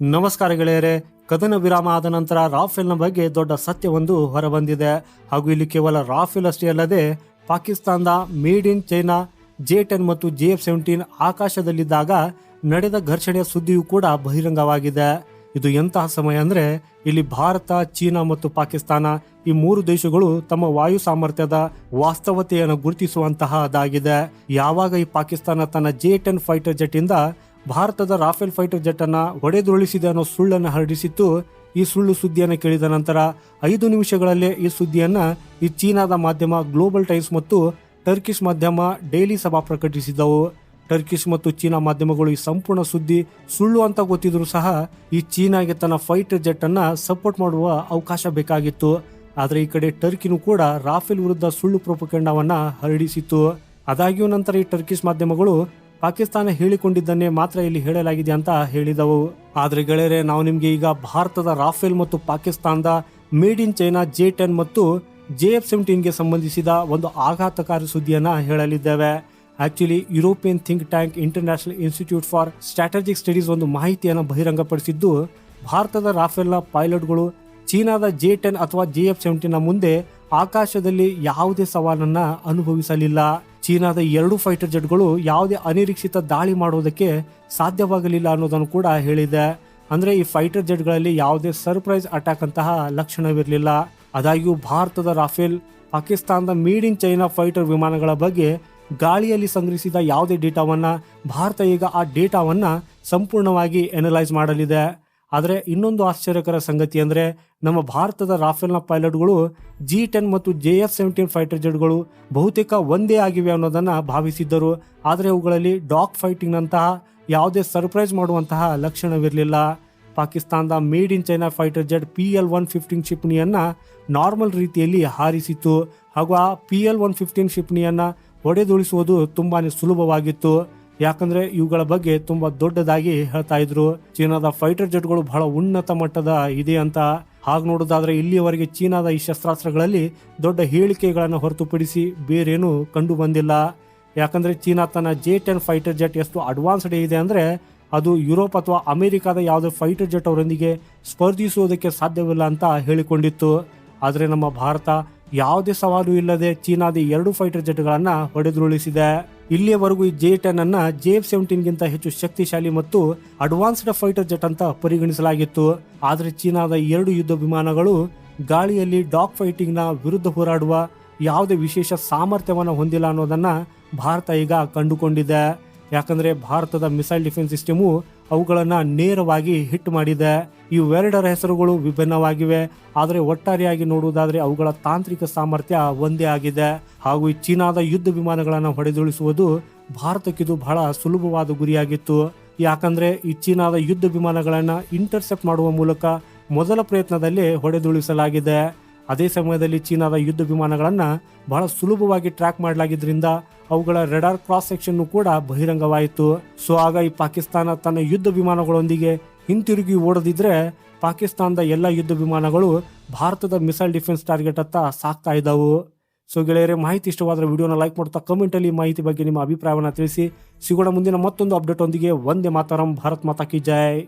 ನಮಸ್ಕಾರ ಗೆಳೆಯರೆ, ಕದನ ವಿರಾಮ ಆದ ನಂತರ ರಾಫೆಲ್ನ ಬಗ್ಗೆ ದೊಡ್ಡ ಸತ್ಯವೊಂದು ಹೊರಬಂದಿದೆ. ಹಾಗೂ ಇಲ್ಲಿ ಕೇವಲ ರಾಫೆಲ್ ಅಷ್ಟೇ ಅಲ್ಲದೆ, ಪಾಕಿಸ್ತಾನದ made in China, J ten ಮತ್ತು ಜೆ ಎಫ್ ಸೆವೆಂಟೀನ್ ಆಕಾಶದಲ್ಲಿದ್ದಾಗ ನಡೆದ ಘರ್ಷಣೆಯ ಸುದ್ದಿಯೂ ಕೂಡ ಬಹಿರಂಗವಾಗಿದೆ. ಇದು ಎಂತಹ ಸಮಯ ಅಂದ್ರೆ, ಇಲ್ಲಿ ಭಾರತ, ಚೀನಾ ಮತ್ತು ಪಾಕಿಸ್ತಾನ ಈ ಮೂರು ದೇಶಗಳು ತಮ್ಮ ವಾಯು ಸಾಮರ್ಥ್ಯದ ವಾಸ್ತವತೆಯನ್ನು ಗುರುತಿಸುವಂತಹ ಅದಾಗಿದೆ ಯಾವಾಗ ಈ ಪಾಕಿಸ್ತಾನ ತನ್ನ ಜೆ ಟೆನ್ ಫೈಟರ್ ಜೆಟ್ ಇಂದ ಭಾರತದ ರಾಫೆಲ್ ಫೈಟರ್ ಜೆಟ್ ಅನ್ನ ಅನ್ನೋ ಸುಳ್ಳನ್ನು ಹರಡಿಸಿತ್ತು. ಈ ಸುಳ್ಳು ಸುದ್ದಿಯನ್ನು ಕೇಳಿದ ನಂತರ ಐದು ನಿಮಿಷಗಳಲ್ಲೇ ಈ ಸುದ್ದಿಯನ್ನ ಈ ಚೀನಾದ ಮಾಧ್ಯಮ ಗ್ಲೋಬಲ್ ಟೈಮ್ಸ್ ಮತ್ತು ಟರ್ಕಿಶ್ ಮಾಧ್ಯಮ ಡೈಲಿ ಸಭಾ ಪ್ರಕಟಿಸಿದವು ಟರ್ಕಿಶ್ ಮತ್ತು ಚೀನಾ ಮಾಧ್ಯಮಗಳು ಈ ಸಂಪೂರ್ಣ ಸುದ್ದಿ ಸುಳ್ಳು ಅಂತ ಗೊತ್ತಿದ್ರು ಸಹ ಈ ಚೀನಾಗೆ ತನ್ನ ಫೈಟರ್ ಜೆಟ್ ಅನ್ನ ಸಪೋರ್ಟ್ ಮಾಡುವ ಅವಕಾಶ ಬೇಕಾಗಿತ್ತು. ಆದರೆ ಈ ಕಡೆ ಟರ್ಕಿನೂ ಕೂಡ ರಾಫೆಲ್ ವಿರುದ್ಧ ಸುಳ್ಳು ಪ್ರೊಪಕಂಡವನ್ನ ಹರಡಿಸಿತ್ತು. ಆದಾಗ್ಯೂ ನಂತರ ಈ ಟರ್ಕಿಶ್ ಮಾಧ್ಯಮಗಳು ಪಾಕಿಸ್ತಾನ ಹೇಳಿಕೊಂಡಿದ್ದನ್ನೇ ಮಾತ್ರ ಇಲ್ಲಿ ಹೇಳಲಾಗಿದೆ ಅಂತ ಹೇಳಿದವು. ಆದರೆ ಗೆಳೆಯರೆ, ನಾವು ನಿಮಗೆ ಈಗ ಭಾರತದ ರಾಫೆಲ್ ಮತ್ತು ಪಾಕಿಸ್ತಾನದ made in China J ten ಮತ್ತು ಜೆ ಎಫ್ ಸೆವೆಂಟೀನ್ಗೆ ಸಂಬಂಧಿಸಿದ ಒಂದು ಆಘಾತಕಾರಿ ಸುದ್ದಿಯನ್ನು ಹೇಳಲಿದ್ದೇವೆ. Actually European think tank International Institute for Strategic Studies ಒಂದು ಮಾಹಿತಿಯನ್ನು ಬಹಿರಂಗಪಡಿಸಿದ್ದು, ಭಾರತದ ರಾಫೆಲ್ನ ಪೈಲಟ್ಗಳು ಚೀನಾದ ಜೆ ಟೆನ್ ಅಥವಾ ಜೆ ಎಫ್ ಸೆವೆಂಟೀನ್ ಮುಂದೆ ಆಕಾಶದಲ್ಲಿ ಯಾವುದೇ ಸವಾಲನ್ನು ಅನುಭವಿಸಲಿಲ್ಲ. ಚೀನಾದ ಎರಡು ಫೈಟರ್ ಜೆಟ್ಗಳು ಯಾವುದೇ ಅನಿರೀಕ್ಷಿತ ದಾಳಿ ಮಾಡುವುದಕ್ಕೆ ಸಾಧ್ಯವಾಗಲಿಲ್ಲ ಅನ್ನೋದನ್ನು ಕೂಡ ಹೇಳಿದೆ. ಅಂದ್ರೆ ಈ ಫೈಟರ್ ಜೆಟ್ಗಳಲ್ಲಿ ಯಾವುದೇ ಸರ್ಪ್ರೈಸ್ ಅಟ್ಯಾಕ್ ಅಂತಹ ಲಕ್ಷಣವಿರಲಿಲ್ಲ. ಆದಾಗ್ಯೂ ಭಾರತದ ರಾಫೇಲ್, ಪಾಕಿಸ್ತಾನದ ಮೇಡ್ ಇನ್ ಚೈನಾ ಫೈಟರ್ ವಿಮಾನಗಳ ಬಗ್ಗೆ ಗಾಳಿಯಲ್ಲಿ ಸಂಗ್ರಹಿಸಿದ ಯಾವುದೇ ಡೇಟಾವನ್ನ ಭಾರತ ಈಗ ಆ ಡೇಟಾವನ್ನ ಸಂಪೂರ್ಣವಾಗಿ ಎನಲೈಸ್ ಮಾಡಲಿದೆ. ಆದರೆ ಇನ್ನೊಂದು ಆಶ್ಚರ್ಯಕರ ಸಂಗತಿ ಅಂದರೆ ನಮ್ಮ ಭಾರತದ ರಾಫೆಲ್ನ ಪೈಲಟ್ಗಳು ಜಿ ಟೆನ್ ಮತ್ತು ಜೆ ಎಫ್ ಸೆವೆಂಟೀನ್ ಫೈಟರ್ ಜೆಟ್ಗಳು ಬಹುತೇಕ ಒಂದೇ ಆಗಿವೆ ಅನ್ನೋದನ್ನು ಭಾವಿಸಿದ್ದರು. ಆದರೆ ಅವುಗಳಲ್ಲಿ ಡಾಗ್ ಫೈಟಿಂಗ್ನಂತಹ ಯಾವುದೇ ಸರ್ಪ್ರೈಸ್ ಮಾಡುವಂತಹ ಲಕ್ಷಣವಿರಲಿಲ್ಲ. ಪಾಕಿಸ್ತಾನದ made in China fighter jet P L one fifteen ಕ್ಷಿಪಣಿಯನ್ನು normal ರೀತಿಯಲ್ಲಿ ಹಾರಿಸಿತ್ತು. ಹಾಗೂ ಆ ಪಿ ಎಲ್ ಒನ್ ಫಿಫ್ಟೀನ್ ಕ್ಷಿಪಣಿಯನ್ನು ಹೊಡೆದುಳಿಸುವುದು ತುಂಬಾ ಸುಲಭವಾಗಿತ್ತು. ಯಾಕಂದ್ರೆ ಇವುಗಳ ಬಗ್ಗೆ ತುಂಬಾ ದೊಡ್ಡದಾಗಿ ಹೇಳ್ತಾ ಇದ್ರು. ಚೀನಾದ ಫೈಟರ್ ಜೆಟ್ಗಳು ಬಹಳ ಉನ್ನತ ಮಟ್ಟದ ಇದೆ ಅಂತ ಹಾಗೆ ನೋಡೋದಾದ್ರೆ ಇಲ್ಲಿಯವರೆಗೆ ಚೀನಾದ ಈ ಶಸ್ತ್ರಾಸ್ತ್ರಗಳಲ್ಲಿ ದೊಡ್ಡ ಹೇಳಿಕೆಗಳನ್ನು ಹೊರತುಪಡಿಸಿ ಬೇರೇನು ಕಂಡು ಬಂದಿಲ್ಲ. ಯಾಕಂದ್ರೆ ಚೀನಾ ತನ್ನ ಜೆ ಟೆನ್ ಫೈಟರ್ ಜೆಟ್ ಎಷ್ಟು ಅಡ್ವಾನ್ಸ್ಡ್ ಇದೆ ಅಂದ್ರೆ ಅದು ಯುರೋಪ್ ಅಥವಾ ಅಮೆರಿಕಾದ ಯಾವುದೇ ಫೈಟರ್ ಜೆಟ್ ಅವರೊಂದಿಗೆ ಸ್ಪರ್ಧಿಸುವುದಕ್ಕೆ ಸಾಧ್ಯವಿಲ್ಲ ಅಂತ ಹೇಳಿಕೊಂಡಿತ್ತು. ಆದರೆ ನಮ್ಮ ಭಾರತ ಯಾವುದೇ ಸವಾಲು ಇಲ್ಲದೆ ಚೀನಾದ ಎರಡು ಫೈಟರ್ ಜೆಟ್ಗಳನ್ನು ಹೊಡೆದುರುಳಿಸಿದೆ. ಇಲ್ಲಿಯವರೆಗೂ ಈ ಜೆ ಟೆನ್ ಅನ್ನ ಜೆ ಎಫ್ ಸೆವೆಂಟೀನ್ಗಿಂತ ಹೆಚ್ಚು ಶಕ್ತಿಶಾಲಿ ಮತ್ತು ಅಡ್ವಾನ್ಸ್ಡ್ ಫೈಟರ್ ಜೆಟ್ ಅಂತ ಪರಿಗಣಿಸಲಾಗಿತ್ತು. ಆದರೆ ಚೀನಾದ ಎರಡು ಯುದ್ಧ ವಿಮಾನಗಳು ಗಾಳಿಯಲ್ಲಿ ಡಾಗ್ ಫೈಟಿಂಗ್ನ ವಿರುದ್ಧ ಹೋರಾಡುವ ಯಾವುದೇ ವಿಶೇಷ ಸಾಮರ್ಥ್ಯವನ್ನು ಹೊಂದಿಲ್ಲ ಅನ್ನೋದನ್ನ ಭಾರತ ಈಗ ಕಂಡುಕೊಂಡಿದೆ. ಯಾಕಂದ್ರೆ ಭಾರತದ ಮಿಸೈಲ್ ಡಿಫೆನ್ಸ್ ಸಿಸ್ಟಮು ಅವುಗಳನ್ನು ನೇರವಾಗಿ ಹಿಟ್ ಮಾಡಿದೆ. ಇವೆರಡರ ಹೆಸರುಗಳು ವಿಭಿನ್ನವಾಗಿವೆ. ಆದರೆ ಒಟ್ಟಾರೆಯಾಗಿ ನೋಡುವುದಾದ್ರೆ ಅವುಗಳ ತಾಂತ್ರಿಕ ಸಾಮರ್ಥ್ಯ ಒಂದೇ ಆಗಿದೆ. ಹಾಗೂ ಈ ಚೀನಾದ ಯುದ್ಧ ವಿಮಾನಗಳನ್ನು ಹೊಡೆದುಳಿಸುವುದು ಭಾರತಕ್ಕಿದು ಬಹಳ ಸುಲಭವಾದ ಗುರಿಯಾಗಿತ್ತು. ಯಾಕಂದ್ರೆ ಈ ಚೀನಾದ ಯುದ್ಧ ವಿಮಾನಗಳನ್ನು ಇಂಟರ್ಸೆಪ್ಟ್ ಮಾಡುವ ಮೂಲಕ ಮೊದಲ ಪ್ರಯತ್ನದಲ್ಲಿ ಹೊಡೆದುಳಿಸಲಾಗಿದೆ ಅದೇ ಸಮಯದಲ್ಲಿ ಚೀನಾದ ಯುದ್ಧ ವಿಮಾನಗಳನ್ನು ಬಹಳ ಸುಲಭವಾಗಿ ಟ್ರ್ಯಾಕ್ ಮಾಡಲಾಗಿದ್ರಿಂದ ಅವುಗಳ ರೆಡಾರ್ ಕ್ರಾಸ್ ಸೆಕ್ಷನ್ ಕೂಡ ಬಹಿರಂಗವಾಯಿತು. ಸೊ, ಆಗ ಈ ಪಾಕಿಸ್ತಾನ ತನ್ನ ಯುದ್ಧ ವಿಮಾನಗಳೊಂದಿಗೆ ಹಿಂತಿರುಗಿ ಓಡದಿದ್ರೆ ಪಾಕಿಸ್ತಾನದ ಎಲ್ಲ ಯುದ್ಧ ವಿಮಾನಗಳು ಭಾರತದ ಮಿಸೈಲ್ ಡಿಫೆನ್ಸ್ ಟಾರ್ಗೆಟ್ ಅತ್ತ ಸಾಕ್ತಾ ಇದ್ದವು. ಸೊ, ಗೆಳೆಯರೇ, ಮಾಹಿತಿ ಇಷ್ಟವಾದರೆ ವಿಡಿಯೋನ ಲೈಕ್ ಮಾಡ್ತಾ ಕಮೆಂಟ್ ಅಲ್ಲಿ ಈ ಮಾಹಿತಿ ಬಗ್ಗೆ ನಿಮ್ಮ ಅಭಿಪ್ರಾಯವನ್ನು ತಿಳಿಸಿ. ಸಿಗೋಣ ಮುಂದಿನ ಮತ್ತೊಂದು ಅಪ್ಡೇಟ್ ಒಂದಿಗೆ ಒಂದೇ ಮಾತಾರಂ, ಭಾರತ್ ಮಾತಾ ಕಿ ಜೈ.